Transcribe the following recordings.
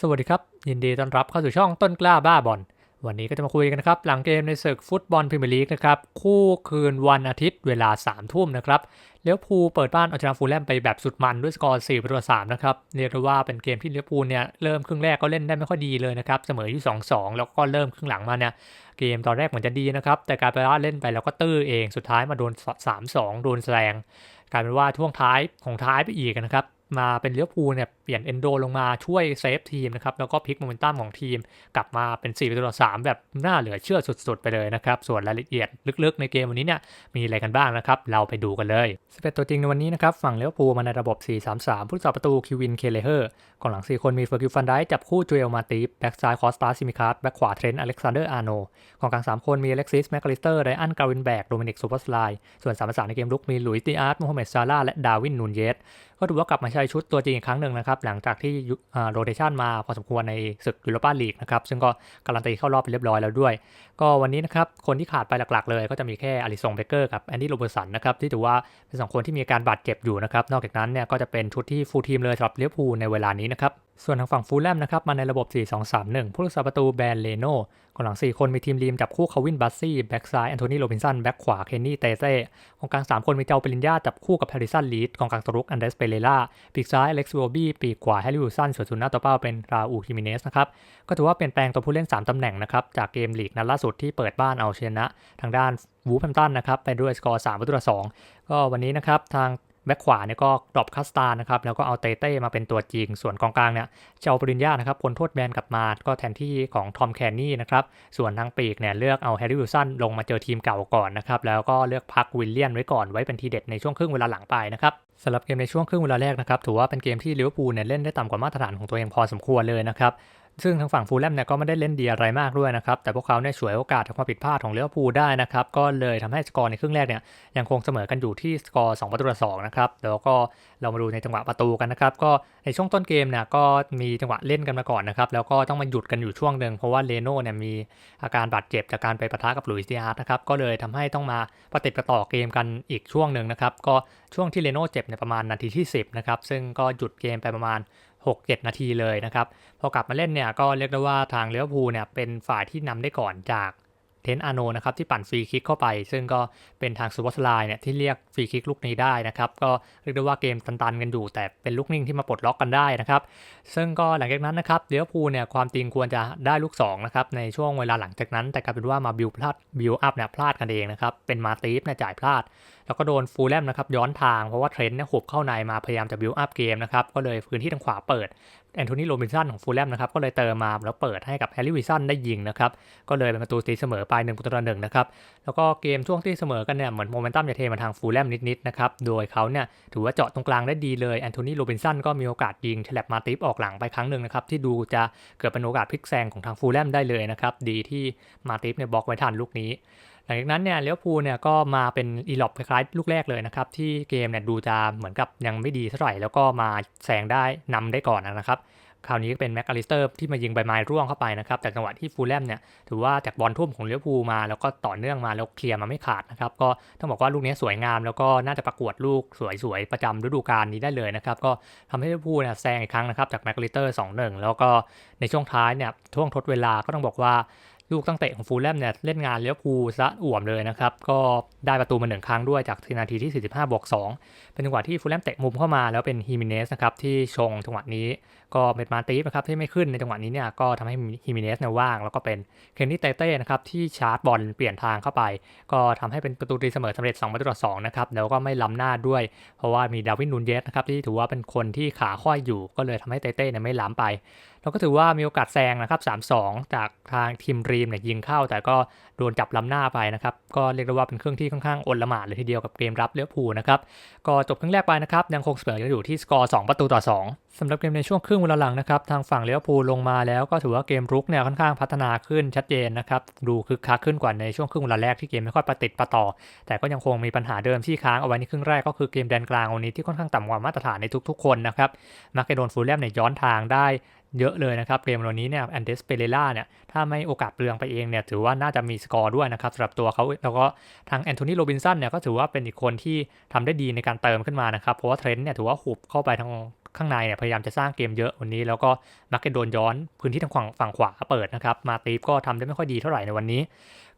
สวัสดีครับ ยินดีต้อนรับเข้าสู่ช่องต้นกล้าบ้าบอลวันนี้ก็จะมาคุยกันนะครับ หลังเกมในศึกฟุตบอลพรีเมียร์ลีกนะครับ คู่คืนวันอาทิตย์เวลา3ามทุ่มนะครับเลี้ยวภูลเปิดบ้านเอาชนะฟูลแลมไปแบบสุดมันด้วยสกอร์4ประตู3นะครับเรียกได้ว่าเป็นเกมที่เลี้ยวภูลเนี่ยเริ่มครึ่งแรกก็เล่นได้ไม่ค่อยดีเลยนะครับเสมอที่2-2 แล้วก็เริ่มครึ่งหลังมาเนี่ยเกมตอนแรกเหมือนจะดีนะครับแต่กายเป็นว่าเล่นไปแล้วก็ตื้อเองสุดท้ายมาโดน 3-2 โดนแซงกลายเป็นว่าช่วงท้ายของท้ายไปอีกนะครับ มาเป็นเลี้ยวภูเนี่ยเปลี่ยนเอนโดลงมาช่วยเซฟทีมนะครับ แล้วก็พลิกโมเมนตัมของทีม กลับมาเป็น4ประตูต่อ3แบบน่าเหลือเชื่อสุดๆ ไปเลยนะครับ ส่วนรายละเอียดลึกๆ ในเกมวันนี้เนี่ยมีอะไรกันบ้างนะครับ เราไปดูกันเลยสเปตัวจริงในวันนี้นะครับ ฝั่งเลี้ยวภูมาในระบบ 4-3-3 ผู้สาประตูคิวินเคเลเฮอร์กองหลัง 4 คนมีเฟอร์กิวฟันไดจับคู่จูเอลมาติฟแบ็กซ้ายคอสตาซิมิคาร์แบ็กขวาเทรนต์อเล็กซานเดอร์อาร์โนกองกลาง3คนมีอเล็กซิสแมคคาลิสเตอร์ไรอันกาวินแบกโดมินิกซูเปอร์สไลส่วนสามประสานในเกมลุกมีหลุยส์ตีอาร์ตโมฮัมเหม็ดซาร่าและดาวินนูนเยสก็ถือว่ากลับมาใช้ชุดตัวจริงอีกครั้งหนึ่งนะครับ หลังจากที่โรเตชันมาพอสมควรในศึกยูโรปาลีกนะครับ ซึ่งก็การันตีเข้ารอบไปเรียบร้อยแล้วด้วย ก็วันนี้นะครับ คนที่ขาดไปหลักๆเลยก็จะมีแค่อลิซงเบเกอร์กับแอนดี้โรเบอร์สันนะครับ ที่ถือว่าเป็นสองคนที่มีการบาดเจ็บอยู่นะครับ นอกจากนั้นเนี่ยก็จะเป็นชุดที่ฟูลทีมเลยสำหรับเลี้ยวภูในเวลานี้นะครับ ส่วนทางฝั่งฟูลแลมนะครับมาในระบบ 4-2-3-1 ผู้รักษาประตูแบนเลโน่กองหลัง 4 คนมีทีมรีมจับคู่คาวินบัสซี่ แบ็กซ้ายแอนโทนีโรบินสัน แบ็กขวาเคนนี่เตเซ่กองกลาง 3 คนมีเจ้าเปรินญาจับคู่กับแฮริสันลีดกองกลางตรุกอันเดสเปเรล่าปีกซ้ายอเล็กซ์วอบี้ปีกขวาแฮร์ริวิลสันส่วนสุนหน้าตัวเป้าเป็นราอูฮิมิเนสนะครับก็ถือว่าเปลี่ยนแปลงตัวผู้เล่น 3ตำแหน่งนะครับจากเกมลีกนัดล่าสุดที่เปิดบ้านเอาชนะ ทางด้านวูฟแฮมตันนะครับไปด้วยสกอร์3ประตูต่อ2ก็วันนี้นะครับทาง แบ็คขวาเนี่ยก็ดรอปคัสตานะครับ แล้วก็เอาเตเต้มาเป็นตัวจริง ส่วนกองกลางเนี่ยเจ้าปริญญานะครับพ้นโทษแบนกลับมาก็แทนที่ของทอมแคนนี่นะครับ ส่วนทางปีกเนี่ยเลือกเอาแฮร์รี่วิลสันลงมาเจอทีมเก่าก่อนนะครับ แล้วก็เลือกพักวิลเลียนไว้ก่อนไว้เป็นทีเด็ดในช่วงครึ่งเวลาหลังไปนะครับสำหรับเกมในช่วงครึ่งเวลาแรกนะครับถือว่าเป็นเกมที่ลิเวอร์พูลเนี่ยเล่นได้ต่ำกว่ามาตรฐานของตัวเองพอสมควรเลยนะครับ ซึ่งทางฝั่งฟูลแลมเนี่ยก็ไม่ได้เล่นดีอะไรมากด้วยนะครับ แต่พวกเขาเนี่ยฉวยโอกาสจากความผิดพลาดของเลี้ยวภูได้นะครับ ก็เลยทำให้สกอร์ในครึ่งแรกเนี่ยยังคงเสมอกันอยู่ที่สกอร์2ประตูต่อ2นะครับ แล้วก็เรามาดูในจังหวะประตูกันนะครับ ก็ในช่วงต้นเกมเนี่ยก็มีจังหวะเล่นกันมาก่อนนะครับ แล้วก็ต้องมาหยุดกันอยู่ช่วงหนึ่งเพราะว่าเลโน่เนี่ยมีอาการบาดเจ็บจากการไปปะทะกับหลุยส์ดิอาร์ตนะครับ ก็เลยทำให้ต้องมาปฏิปต่อเกมกันอีกช่วงหนึ่งนะครับ ก็ช่วงที่เลโน่เจ็บเนี่ยประมาณนาทีที่ 10นะครับ ซึ่งก็หยุดเกมไปประมาณ 6-7 นาทีเลยนะครับ พอกลับมาเล่นเนี่ยก็เรียกได้ว่าทางเลี้ยวภูเนี่ยเป็นฝ่ายที่นำได้ก่อนจากเทนอาโนนะครับที่ปั่นฟรีคิกเข้าไป ซึ่งก็เป็นทางซูเปอสไลน์เนี่ยที่เรียกฟรีคิกลูกนี้ได้นะครับ ก็เรียกได้ว่าเกมตันๆกันอยู่ แต่เป็นลูกนิ่งที่มาปลดล็อกกันได้นะครับ ซึ่งก็หลังจากนั้นนะครับเลี้ยวภูเนี่ยความจริงควรจะได้ลูก2นะครับในช่วงเวลาหลังจากนั้น แต่กลายเป็นว่ามาบิวพลาดบิวอัพเนี่ยพลาดกันเองนะครับเป็นมาตีฟเนี่ยจ่ายพลาด แล้วก็โดนฟูลแลมนะครับย้อนทางเพราะว่าเทรนต์เนี่ยหุบเข้าในมาพยายามจะบิวอัพเกมนะครับก็เลยพื้นที่ทางขวาเปิดแอนโทนีโรบินสันของฟูลแลมนะครับก็เลยเติมมาแล้วเปิดให้กับแฮร์รี่วิสันได้ยิงนะครับก็เลยเป็นประตูตีเสมอไป1ประตูต่อหนึ่งนะครับแล้วก็เกมช่วงที่เสมอกันเนี่ยเหมือนโมเมนตัมจะเทมาทางฟูลแลมนิดๆนะครับโดยเขาเนี่ยถือว่าเจาะตรงกลางได้ดีเลยแอนโทนีโรบินสันก็มีโอกาสยิงแฉลบมาติฟออกหลังไปครั้งหนึ่งนะครับที่ดูจะเกิดเป็นโอกาสพลิกแซงของทางฟูลแลมได้เลยนะครับดีที่มาติฟเนี่ยบล็อกไว้ทันลูกนี้ หลังจากนั้นเนี่ยเลี้ยวภูเนี่ยก็มาเป็นอีล็อปคล้ายๆลูกแรกเลยนะครับ ที่เกมเนี่ยดูจะเหมือนกับยังไม่ดีเท่าไหร่ แล้วก็มาแซงได้นำได้ก่อนนะครับ คราวนี้ก็เป็นแม็กอลิสเตอร์ที่มายิงใบไม้ร่วงเข้าไปนะครับจากจังหวะที่ฟูลแลมเนี่ยถือว่าจากบอลทุ่มของเลี้ยวภูมาแล้วก็ต่อเนื่องมาแล้วเคลียร์มาไม่ขาดนะครับก็ต้องบอกว่าลูกนี้สวยงามแล้วก็น่าจะประกวดลูกสวยๆประจำฤดูกาลนี้ได้เลยนะครับก็ทำให้เลี้ยวภูเนี่ยแซงอีกครั้งนะครับจากแม็กอลิสเตอร์สองหนึ่งแล้วก็ในช่วงท้ายเนี่ยช่วงทดเวลาก็ต้องบอกว่า ลูกตั้งเตะของฟูลแลมเนี่ยเล่นงานเลี้ยวภูซะอ่วมเลยนะครับ ก็ได้ประตูมาหนึ่งครั้งด้วยจากนาทีที่ 45บวก2เป็นจังหวะที่ฟูลแลมเตะมุมเข้ามาแล้วเป็นฮิมิเนสนะครับที่ชงจังหวะนี้ก็เป็นมาตีฟนะครับที่ไม่ขึ้นในจังหวะนี้เนี่ยก็ทำให้ฮิมิเนสเนี่ยว่าง แล้วก็เป็นเคนนี่เตเต้นะครับที่ชาร์จบอลเปลี่ยนทางเข้าไป ก็ทำให้เป็นประตูตีเสมอสำเร็จ2ประตูต่อ2นะครับแล้วก็ไม่ล้ำหน้าด้วย เพราะว่ามีดาวินนูนเยสนะครับที่ถือว่าเป็นคนที่ขาค่อยอยู่ก็เลยทำให้เตเต้เนี่ยไม่ล้ำไป เราก็ถือว่ามีโอกาสแซงนะครับ 3-2 จากทางทีมรีมเนี่ยยิงเข้า แต่ก็โดนจับล้ำหน้าไปนะครับ ก็เรียกได้ว่าเป็นเครื่องที่ค่อนข้างอนละหมาดเลยทีเดียวกับเกมรับเลี้ยวผูนะครับ ก็จบครึ่งแรกไปนะครับ ยังคงเสมอกอยู่ที่สกอร์ 2 ประตูต่อ 2สำหรับเกมในช่วงครึ่งเวลาหลังนะครับ ทางฝั่งเลี้ยวผูลงมาแล้วก็ถือว่าเกมรุกเนี่ยค่อนข้างพัฒนาขึ้นชัดเจนนะครับ ดูคึกคักขึ้นกว่าในช่วงครึ่งเวลาแรกที่เกมไม่ค่อยประติดประต่อ แต่ก็ยังคงมีปัญหาเดิมที่ค้างเอาไว้ในครึ่งแรกก็คือเกมแดนกลางวันนี้ที่ค่อนข้างต่ำกว่ามาตรฐานในทุกๆ คนนะครับมักจะโดนฟูลแลมเนี่ยย้อนทางได้เยอะเลยนะครับเกมวันนี้เนี่ยแอนเดสเปเรล่าเนี่ยถ้าไม่โอกาสเปลืองไปเองเนี่ยถือว่าน่าจะมีสกอร์ด้วยนะครับสำหรับตัวเขาแล้วก็ทางแอนโทนีโรบินสันเนี่ยก็ถือว่าเป็นอีกคนที่ทำได้ดีในการเติมขึ้นมานะครับเพราะว่าเทรนด์เนี่ยถือว่าหุบเข้าไปทาง ข้างในเนี่ยพยายามจะสร้างเกมเยอะวันนี้ แล้วก็มักจะโดนย้อนพื้นที่ทางฝั่งฝั่งขวาเปิดนะครับมาตีฟก็ทำได้ไม่ค่อยดีเท่าไหร่ในวันนี้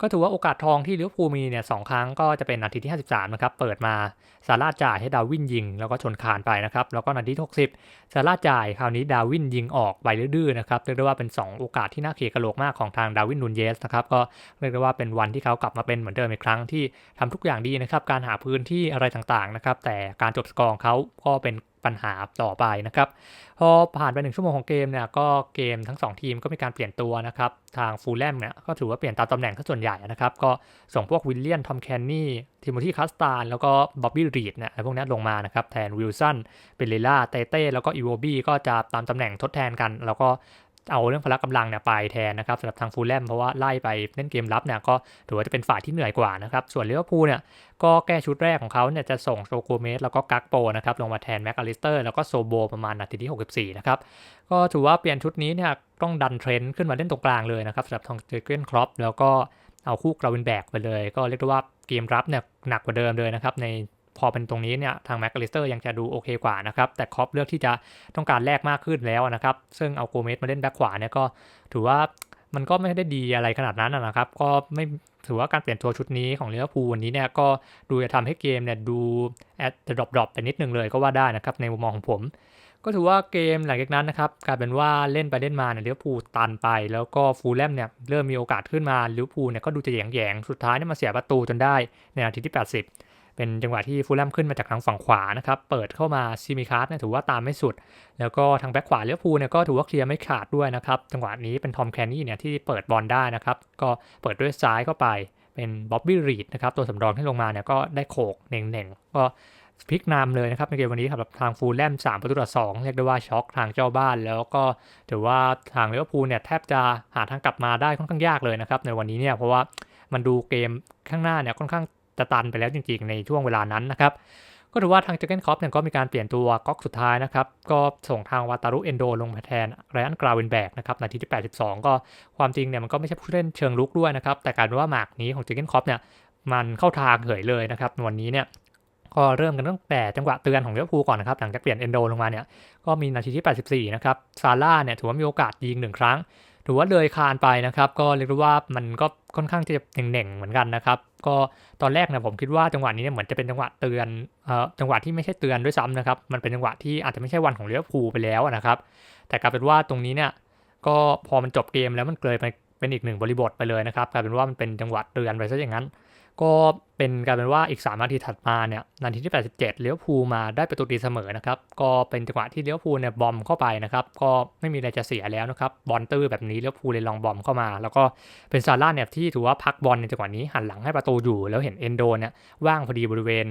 ก็ถือว่าโอกาสทองที่ลิเวอร์พูลมีเนี่ยสองครั้งก็จะเป็นนาทีที่ 53นะครับเปิดมาซาร่าจ่ายให้ดาวินยิง แล้วก็ชนคานไปนะครับแล้วก็นาทีที่60ซาร่าจ่ายคราวนี้ดาวินยิงออกไปดื้อๆนะครับเรียกได้ว่าเป็น 2 โอกาสที่น่าเขียกระโหลกมากของทางดาวินนูนเยสนะครับก็เรียกได้ว่าเป็นวันที่เขากลับมาเป็นเหมือนเดิมอีกครั้งที่ทำทุกอย่างดีนะครับการหาพื้นที่อะไรต่างๆนะครับแต่การจบสกอร์เขาก็เป็น ปัญหาต่อไปนะครับพอผ่านไปหนึ่งชั่วโมงของเกมเนี่ยก็เกมทั้ง 2 ทีมก็มีการเปลี่ยนตัวนะครับทางฟูลแลมเนี่ยก็ถือว่าเปลี่ยนตามตำแหน่งส่วนใหญ่นะครับก็ส่งพวกวิลเลียนทอมแคนนี่ทิโมธีคัสตานแล้วก็บ๊อบบี้รีดเนี่ยพวกนี้ลงมานะครับแทนวิลสันเปเรล่าเตเต้แล้วก็อีโวบี้ก็จะตามตำแหน่งทดแทนกัน แล้วก็ เอาเรื่องพละกำลังเนี่ยไปแทนนะครับสำหรับทางฟูลแลมเพราะว่าไล่ไปเล่นเกมรับเนี่ยก็ถือว่าจะเป็นฝ่ายที่เหนื่อยกว่านะครับส่วนลิเวอร์พูลเนี่ยก็แก้ชุดแรกของเขาเนี่ยจะส่งโซโกเมสแล้วก็กักโปนะครับลงมาแทนแม็กอลิสเตอร์แล้วก็โซโบประมาณนาทีที่ 64 นะครับก็ถือว่าเปลี่ยนชุดนี้เนี่ยต้องดันเทรนด์ขึ้นมาเล่นตรงกลางเลยนะครับสำหรับทางเจอร์เกนครอปแล้วก็เอาคู่กราวินแบกไปเลย ก็เรียกได้ว่าเกมรับเนี่ยหนักกว่าเดิมเลยนะครับใน พอเป็นตรงนี้เนี่ยทางแม็กอลิสเตอร์ยังจะดูโอเคกว่านะครับแต่คอปเลือกที่จะต้องการแลกมากขึ้นแล้วนะครับซึ่งเอาโกเมสมาเล่นแบ็คขวาเนี่ยก็ถือว่ามันก็ไม่ได้ดีอะไรขนาดนั้นนะครับ ก็ไม่ถือว่าการเปลี่ยนตัวชุดนี้ของลิเวอร์พูลวันนี้เนี่ยก็ดูจะทำให้เกมเนี่ยดูแอดจะดรอปๆไปนิดนึงเลยก็ว่าได้นะครับในมุมมองของผม ก็ถือว่าเกมหลังจากนั้นนะครับกลายเป็นว่าเล่นไปเล่นมาเนี่ยลิเวอร์พูลตันไป แล้วก็ฟูลแลมเนี่ยเริ่มมีโอกาสขึ้นมาลิเวอร์พูลเนี่ยก็ดูจะแยงๆสุดท้ายเนี่ยมาเสียประตูจนได้ในนาทีที่ 80 เป็นจังหวะที่ฟูลแลมขึ้นมาจากทางฝั่งขวานะครับเปิดเข้ามาซิมิคาร์เนี่ยถือว่าตามไม่สุด แล้วก็ทางแบ็คขวาเลิเวพูเนี่ยก็ถือว่าเคลียร์ไม่ขาดด้วยนะครับจังหวะนี้เป็นทอมแคนนี่เนี่ยที่เปิดบอลได้นะครับก็เปิดด้วยซ้ายเข้าไปเป็นบ๊อบบี้รีดนะครับตัวสำรองที่ลงมาเนี่ยก็ได้โขกเน่งๆก็พลิกนำเลยนะครับในเกมวันนี้ครับทางฟูลแลม3ประตูต่อ2เรียกได้ว่าช็อกทางเจ้าบ้าน แล้วก็ถือว่าทางลิเวอร์พูลเนี่ยแทบจะหาทางกลับมาได้ค่อนข้างยากเลยนะครับในวันนี้เนี่ยเพราะว่ามันดูเกมข้างหน้าเนี่ยค่อนข้าง จะตันไปแล้วจริงๆ ในช่วงเวลานั้นนะครับ ก็ถือว่าทางเจเกนคอปเนี่ยก็มีการเปลี่ยนตัวก๊อกสุดท้ายนะครับ ก็ส่งทางวาตารุเอนโดลงมาแทนไรอันกราวินแบกนะครับนาทีที่ 82 ก็ความจริงเนี่ยมันก็ไม่ใช่ผู้เล่นเชิงลุกด้วยนะครับ แต่การว่าหมากนี้ของเจเกนคอปเนี่ยมันเข้าทางเหยเลยนะครับวันนี้เนี่ยก็เริ่มกันตั้งแต่จังหวะเตือนของลิเวอร์พูลก่อนนะครับหลังจากเปลี่ยนเอนโดลงมาเนี่ยก็มีนาทีที่ 84 นะครับซาร่าเนี่ยถือว่ามีโอกาสยิงหนึ่งครั้ง ถือว่าเลยคานไปนะครับ ก็เรียกว่ามันก็ค่อนข้างจะเหน่งๆเหมือนกันนะครับ ก็ตอนแรกนะผมคิดว่าจังหวะนี้เนี่ยเหมือนจะเป็นจังหวะเตือนเอ่อจังหวะที่ไม่ใช่เตือนด้วยซ้ำนะครับ มันเป็นจังหวะที่อาจจะไม่ใช่วันของเลี้ยวภูไปแล้วนะครับ แต่กลายเป็นว่าตรงนี้เนี่ยก็พอมันจบเกมแล้วมันเลยไปเป็นอีกหนึ่งบริบทไปเลยนะครับกลายเป็นว่ามันเป็นจังหวะเตือนไปซะอย่างนั้น ก็เป็นกลายเป็นว่าอีก 3 นาทีถัดมาเนี่ยนาทีที่ 87 เลี้ยวภูมาได้ประตูตีเสมอนะครับ ก็เป็นจังหวะที่เลี้ยวภูเนี่ยบอมเข้าไปนะครับ ก็ไม่มีอะไรจะเสียแล้วนะครับ บอลตื้อแบบนี้เลี้ยวภูเลยลองบอมเข้ามา แล้วก็เป็นซาร่าเนี่ยที่ถือว่าพักบอลในจังหวะนี้หันหลังให้ประตูอยู่ แล้วเห็นเอนโดเนี่ยว่างพอดีบริเวณ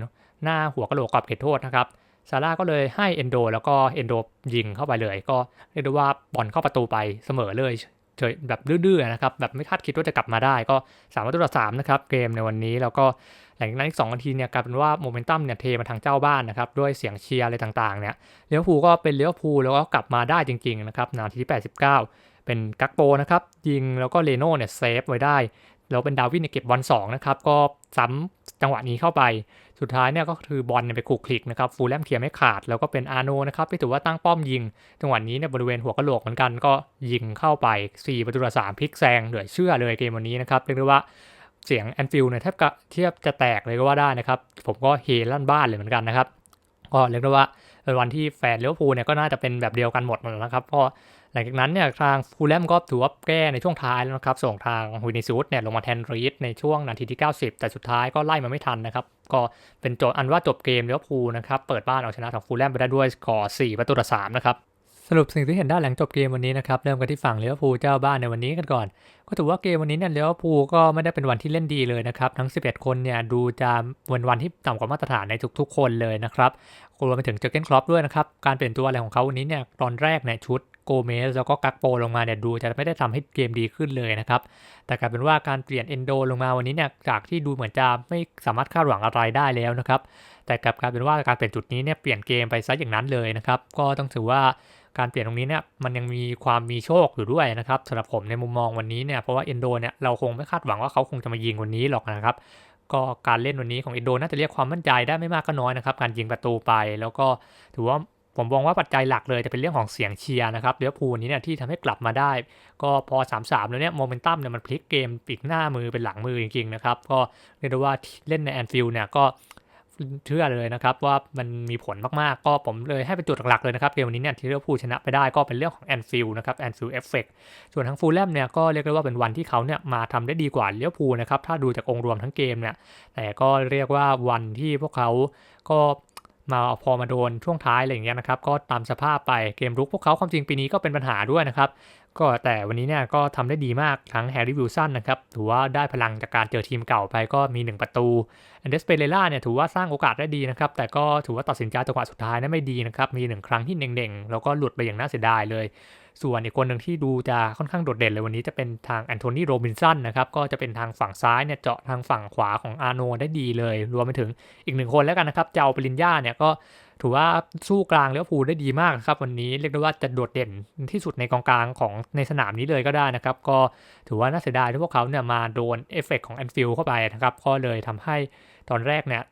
หน้าหัวกระโหลกกรอบเขตโทษนะครับซาร่าก็เลยให้เอนโด แล้วก็เอนโดยิงเข้าไปเลย ก็เรียกได้ว่าบอลเข้าประตูไปเสมอเลย เฉยแบบดื้อๆนะครับแบบไม่คาดคิดว่าจะกลับมาได้ก็3ประตูต่อ3นะครับเกมในวันนี้แล้วก็หลังจากนั้นอีก2นาทีเนี่ยกลายเป็นว่าโมเมนตัมเนี่ยเทมาทางเจ้าบ้านนะครับด้วยเสียงเชียร์อะไรต่างๆเนี่ยเลี้ยวภูก็เป็นเลี้ยวภูแล้วก็กลับมาได้จริงๆนะครับนาทีที่ 89 เป็นกักโปนะครับยิงแล้วก็เลโน่เนี่ยเซฟไว้ได้แล้วเป็นดาวินเนี่ยเก็บบอล2นะครับก็ซ้ำจังหวะนี้เข้าไป สุดท้ายเนี่ยก็คือบอลไปขูกคลิกนะครับฟูลแลมเคลียร์ไม่ขาด แล้วก็เป็นอาโนนะครับที่ถือว่าตั้งป้อมยิง จังหวะนี้เนี่ยบริเวณหัวกะโหลกเหมือนกันก็ยิงเข้าไป 4 ประตูต่อ3พลิกแซงเหลือเชื่อเลยเกมวันนี้นะครับเรียกได้ว่าเสียงแอนฟิลเนี่ยแทบจะเทียบจะแตกเลยก็ว่าได้นะครับ ผมก็เฮลั่นบ้านเลยเหมือนกันนะครับ ก็เรียกได้ว่าเป็นวันที่แฟนเลี้ยวภูเนี่ยก็น่าจะเป็นแบบเดียวกันหมดนะครับ ก็ หลังจากนั้นเนี่ยทางฟูลแลมก็ถือว่าแก้ในช่วงท้ายแล้วนะครับ ส่งทางฮุยนิซูสเนี่ยลงมาแทนรีดในช่วงนาทีที่ 90 แต่สุดท้ายก็ไล่มาไม่ทันนะครับ ก็เป็นโจทย์อันว่าจบเกมเลี้ยวภูนะครับ เปิดบ้านเอาชนะทางฟูลแลมไปได้ด้วยสกอร์4ประตูต่อ3นะครับสรุปสิ่งที่เห็นได้หลังจบเกมวันนี้นะครับเริ่มกันที่ฝั่งเลี้ยวภูเจ้าบ้านในวันนี้กันก่อน ก็ถือว่าเกมวันนี้เนี่ยเลี้ยวภูก็ไม่ได้เป็นวันที่เล่นดีเลยนะครับทั้ง 11 คนเนี่ยดูจะวันวันที่ต่ำกว่ามาตรฐานในทุก ๆ คนเลยนะครับรวมไปถึงเจอเกนครอปด้วยนะครับการเปลี่ยนตัวอะไรของเขาวันนี้เนี่ยตอนแรกเนี่ยชุด โกเมสแล้วก็กักโปลงมาเนี่ยดูจะไม่ได้ทำให้เกมดีขึ้นเลยนะครับ แต่กลายเป็นว่าการเปลี่ยนเอนโดลงมาวันนี้เนี่ยจากที่ดูเหมือนจะไม่สามารถคาดหวังอะไรได้แล้วนะครับ แต่กลับกลายเป็นว่าการเปลี่ยนจุดนี้เนี่ยเปลี่ยนเกมไปซะอย่างนั้นเลยนะครับ ก็ต้องถือว่าการเปลี่ยนตรงนี้เนี่ยมันยังมีความมีโชคอยู่ด้วยนะครับสำหรับผมในมุมมองวันนี้เนี่ยเพราะว่าเอนโดเนี่ยเราคงไม่คาดหวังว่าเขาคงจะมายิงวันนี้หรอกนะครับก็การเล่นวันนี้ของเอนโดน่าจะเรียกความมั่นใจได้ไม่มากก็น้อยนะครับ การยิงประตูไป แล้วก็ถือว่า ผมมองว่าปัจจัยหลักเลยจะเป็นเรื่องของเสียงเชียร์นะครับเลี้ยวภูนี้เนี่ยที่ทำให้กลับมาได้ ก็พอ 3-3 แล้วเนี่ยโมเมนตัมเนี่ยมันพลิกเกมปีกหน้ามือเป็นหลังมือจริงๆนะครับก็เรียกได้ว่าเล่นในแอนฟิลด์เนี่ยก็เชื่อเลยนะครับว่ามันมีผลมากๆ ก็ผมเลยให้เป็นจุดหลักๆเลยนะครับเกมวันนี้เนี่ยที่เลี้ยวภูชนะไปได้ก็เป็นเรื่องของแอนฟิลด์นะครับแอนฟิลด์เอฟเฟกส่วนทางฟูลแลมเนี่ยก็เรียกได้ว่าเป็นวันที่เขาเนี่ยมาทำได้ดีกว่าเลี้ยวภูนะครับถ้าดูจากองค์รวมทั้งเกมเนี่ยแต่ก็เรียกว่าวันที่พวกเขาก็ มาพอมาโดนช่วงท้ายอะไรอย่างเงี้ยนะครับ ก็ตามสภาพไปเกมรุกพวกเขาความจริงปีนี้ก็เป็นปัญหาด้วยนะครับ ก็แต่วันนี้เนี่ยก็ทำได้ดีมากทั้งแฮร์รี่วิลสันนะครับถือว่าได้พลังจากการเจอทีมเก่าไปก็มี 1 ประตูอันเดสเปเรล่าเนี่ยถือว่าสร้างโอกาสได้ดีนะครับ แต่ก็ถือว่าตัดสินใจจังหวะสุดท้ายนั้นไม่ดีนะครับมีหนึ่งครั้งที่เน่งๆแล้วก็หลุดไปอย่างน่าเสียดายเลย ส่วนอีกคนหนึ่งที่ดูจะค่อนข้างโดดเด่นเลยวันนี้จะเป็นทางแอนโทนีโรบินสันนะครับก็จะเป็นทางฝั่งซ้ายเนี่ยเจาะทางฝั่งขวาของอาโนได้ดีเลย รวมไปถึงอีกหนึ่งคนแล้วกันนะครับเจ้าปริญญาเนี่ยก็ถือว่าสู้กลางแล้วภูลได้ดีมากนะครับวันนี้เรียกได้ว่าจะโดดเด่นที่สุดในกองกลางของในสนามนี้เลยก็ได้นะครับ ก็ถือว่าน่าเสียดายที่พวกเขาเนี่ยมาโดนเอฟเฟกของแอนฟิลเข้าไปนะครับก็เลยทำให้ ตอนแรกเนี่ย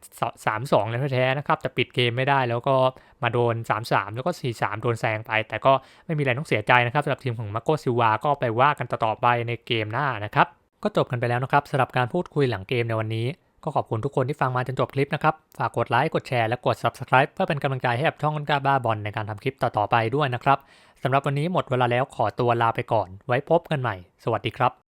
สามสองเลยแท้ๆนะครับจะปิดเกมไม่ได้แล้วก็มาโดน 3-3 แล้วก็ 4-3 โดนแซงไป แต่ก็ไม่มีอะไรต้องเสียใจนะครับสำหรับทีมของมาโกซิวาก็ไปว่ากันต่อๆไปในเกมหน้านะครับ ก็จบกันไปแล้วนะครับสำหรับการพูดคุยหลังเกมในวันนี้ ก็ขอบคุณทุกคนที่ฟังมาจนจบคลิปนะครับ ฝากกดไลค์กดแชร์และกด Subscribe เพื่อเป็นกำลังใจให้กับช่องก้นกล้าบ้าบอลในการทำคลิปต่อๆไปด้วยนะครับสำหรับวันนี้หมดเวลาแล้วขอตัวลาไปก่อน ไว้พบกันใหม่ สวัสดีครับ